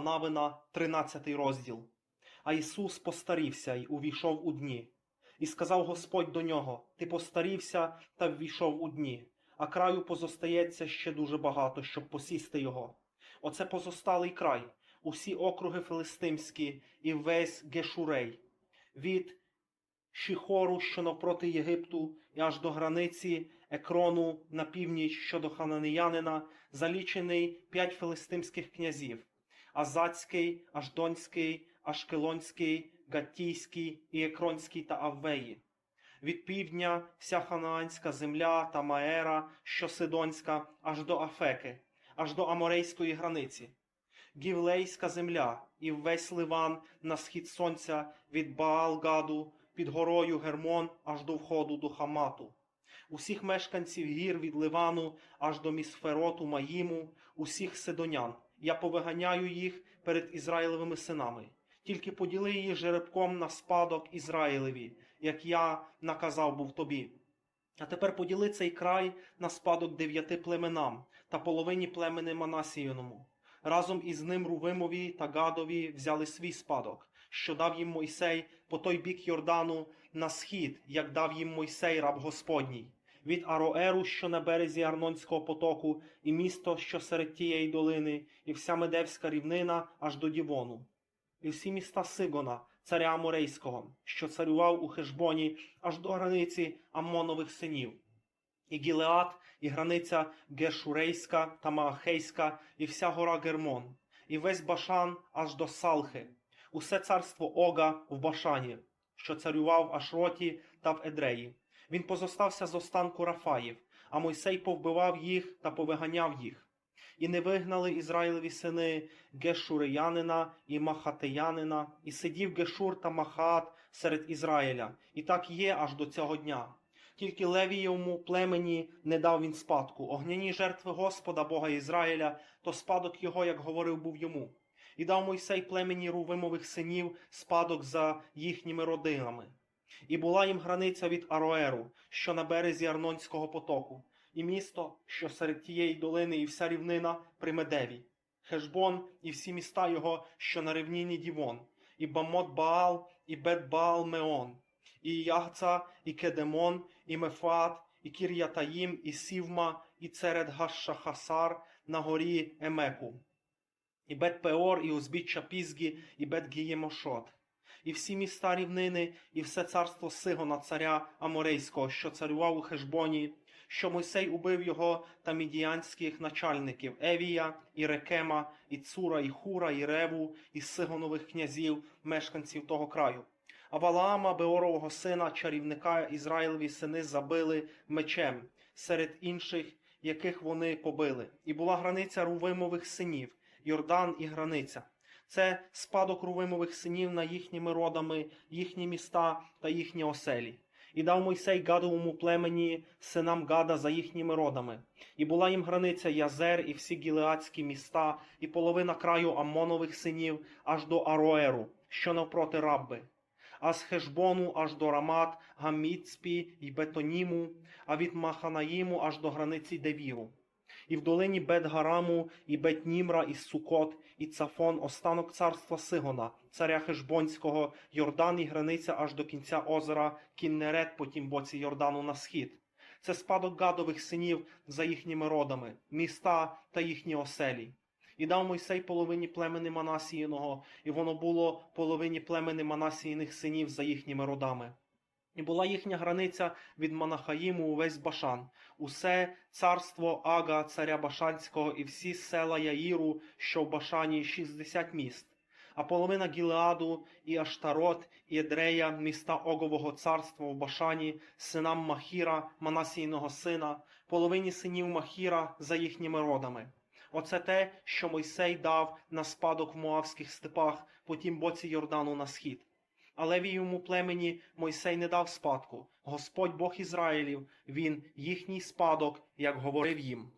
Навина, 13 розділ. А Ісус постарівся й увійшов у дні. І сказав Господь до нього: Ти постарівся та ввійшов у дні, а краю позостається ще дуже багато, щоб посісти його. Оце позосталий край, усі округи филистимські і весь Гешурей, від Шіхору, що навпроти Єгипту, і аж до границі Екрону на північ щодо хананеянина, залічений п'ять филистимських князів: Азацький, Аждонський, Ашкелонський, Гаттійський, і Екронський та Аввеї. Від півдня вся ханаанська земля та Маера, що Сидонська, аж до Афеки, аж до Аморейської границі. Гівлейська земля і весь Ливан на схід сонця від Баал-Гаду під горою Гермон аж до входу до Хамату. Усіх мешканців гір від Ливану аж до Місфероту Маїму, усіх сидонян. Я повиганяю їх перед Ізраїлевими синами. Тільки поділи її жеребком на спадок Ізраїлеві, як я наказав був тобі. А тепер поділи цей край на спадок дев'яти племенам та половині племени Манасіяному. Разом із ним Рувимові та Гадові взяли свій спадок, що дав їм Мойсей по той бік Йордану на схід, як дав їм Мойсей раб Господній, від Ароеру, що на березі Арнонського потоку, і місто, що серед тієї долини, і вся Медевська рівнина аж до Дівону, і всі міста Сигона, царя Аморейського, що царював у Хешбоні аж до границі Аммонових синів. І Гілеад, і границя Гешурейська та Маахейська, і вся гора Гермон, і весь Башан аж до Салхи, усе царство Ога в Башані, що царював в Ашроті та в Едреї. Він позостався з останку Рафаїв, а Мойсей повбивав їх та повиганяв їх. І не вигнали Ізраїлеві сини Гешуреянина і Махатеянина, і сидів Гешур та Махат серед Ізраїля, і так є аж до цього дня. Тільки Левієвому племені не дав він спадку. Огняні жертви Господа Бога Ізраїля, то спадок його, як говорив, був йому. І дав Мойсей племені Рувимових синів спадок за їхніми родинами. І була їм границя від Ароеру, що на березі Арнонського потоку, і місто, що серед тієї долини, і вся рівнина при Медеві, Хешбон і всі міста його, що на рівнині Дівон, і Бамот Баал, і Бет Баал Меон, і Ягца, і Кедемон, і Мефат, і Кір'ятаїм, і Сівма, і Церед Гашшахасар на горі Емеку, і Бет Пеор, і узбіччя Пізгі, і Бет Гіємошот, і всі міста рівнини, і все царство Сигона, царя Аморейського, що царював у Хешбоні, що Мойсей убив його та мідіянських начальників Евія, і Рекема, і Цура, і Хура, і Реву, і Сигонових князів, мешканців того краю. А Валаама, Беорового сина, чарівника Ізраїлеві сини забили мечем серед інших, яких вони побили. І була границя Рувимових синів, Йордан і границя. Це спадок Рувимових синів на їхніми родами, їхні міста та їхні оселі. І дав Мойсей Гадовому племені синам Гада за їхніми родами. І була їм границя Язер і всі гілеадські міста, і половина краю Аммонових синів аж до Ароеру, що навпроти Рабби а з Хешбону аж до Рамат, Гаміцпі й Бетоніму, а від Маханаїму аж до границі Девіру. І в долині Бет-Гараму, і Бет-Німра, і Сукот, і Цафон, останок царства Сигона, царя Хешбонського, Йордан і границя аж до кінця озера Кіннерет по тім боці Йордану на схід. Це спадок гадових синів за їхніми родами, міста та їхні оселі. І дав Мойсей половині племени Манасіїного, і воно було половині племени Манасіїних синів за їхніми родами. І була їхня границя від Манахаїму увесь Башан, усе царство Ага, царя Башанського, і всі села Яїру, що в Башані, шістдесят міст, а половина Гілеаду, і Аштарот, і Едрея, міста Огового царства в Башані, синам Махіра, Манасійного сина, половині синів Махіра за їхніми родами. Оце те, що Мойсей дав на спадок в Моавських степах по тім боці Йордану на схід. Але йому племені Мойсей не дав спадку. Господь Бог Ізраїлів, він їхній спадок, як говорив їм.